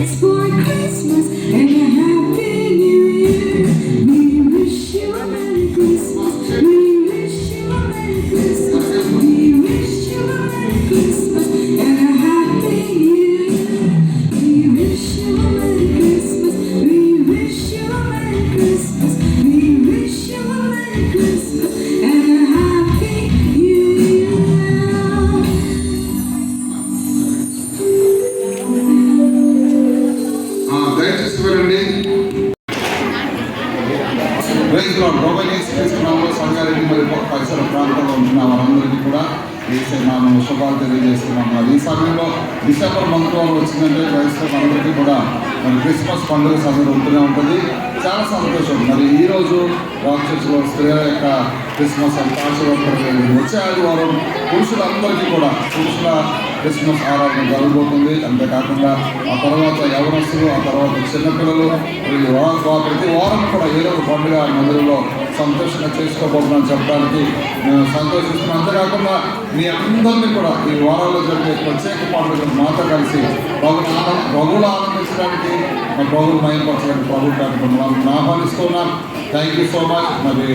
escuro. తీసుకున్నాం. Lord ప్రభు యేసుక్రీస్తునామములో సంగారెడ్డి మరియు పరిసర ప్రాంతంలో ఉంటున్న వారందరికీ కూడా ఏసై నామము శుభాలు తెలియజేస్తున్నాము ఈ సమయంలో డిసెంబర్ మంత్ వచ్చిందంటే క్రైస్తవ అందరికీ కూడా మరి క్రిస్మస్ పండుగ సమయం ఉంటూనే ఉంటుంది. చాలా సంతోషం. మరి ఈరోజు రోజు రాక్షసులో స్త్రీల యొక్క క్రిస్మస్ అండ్ వచ్చే ఆదివారం పురుషులందరికీ కూడా పురుషుల క్రిస్మస్ ఆరాధన జరగబోతుంది. అంతేకాకుండా ఆ తర్వాత యవనస్తులు ఆ తర్వాత చిన్నపిల్లలు ప్రతి వారం కూడా ఏదో ఒక పండుగ మందిరంలో సంతోషంగా చేసుకోబోతున్నాను చెప్పడానికి మేము సంతోషిస్తున్నాం. అంతేకాకుండా మీ అందరినీ కూడా ఈ వారాల్లో జరిగే ప్రత్యేక పండుగలు మాతో కలిసి ప్రభుని ఆనంద ప్రభువులు ఆనందించడానికి మా ప్రభులు మయంపరచడానికి ప్రభు ఆహ్వానిస్తున్నాం. థ్యాంక్ యూ సో మచ్ మరి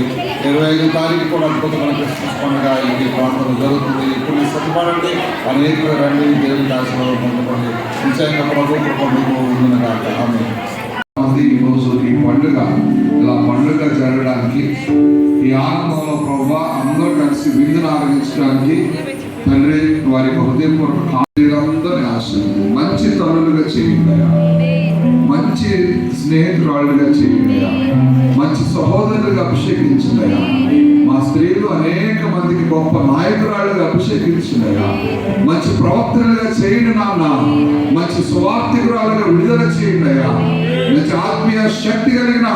ఇరవై ఐదు తారీఖు కూడా అద్భుతమైన క్రిస్మస్ పండుగ ఈ ప్రాంతంలో జరుగుతుంది. ఇప్పుడు సిద్ధపడండి అనేక రండి. దేవుని ఆశీర్వాదం పొందుకోండి. నిశ్చయంగా ప్రభు మీకు ఉందని కాక. ఆమె ఈరోజు ఈ పండుగ. ఇలా పండుగ జరగడానికి ఈ ఆనందంలో ప్రభు అందరూ కలిసి విందును ఆరంభించడానికి తండ్రి వారి హృదయపూర్వక అందరినీ మంచి తల్లులుగా చేయండి. మంచి స్నేహితురాళ్ళుగా చేయండి అయ్యా. మంచి సహోదరులుగా అభిషేకించండి అయ్యా. మా స్త్రీలు అనేక మందికి గొప్ప నాయకురాళ్ళుగా అభిషేకించండి అయ్యా. మంచి ప్రవక్తలుగా చేయండి నాన్న మంచి సువార్థికురాలుగా విడుదల చేయండి అయ్యా మంచి ఆత్మీయ శక్తి కలిగిన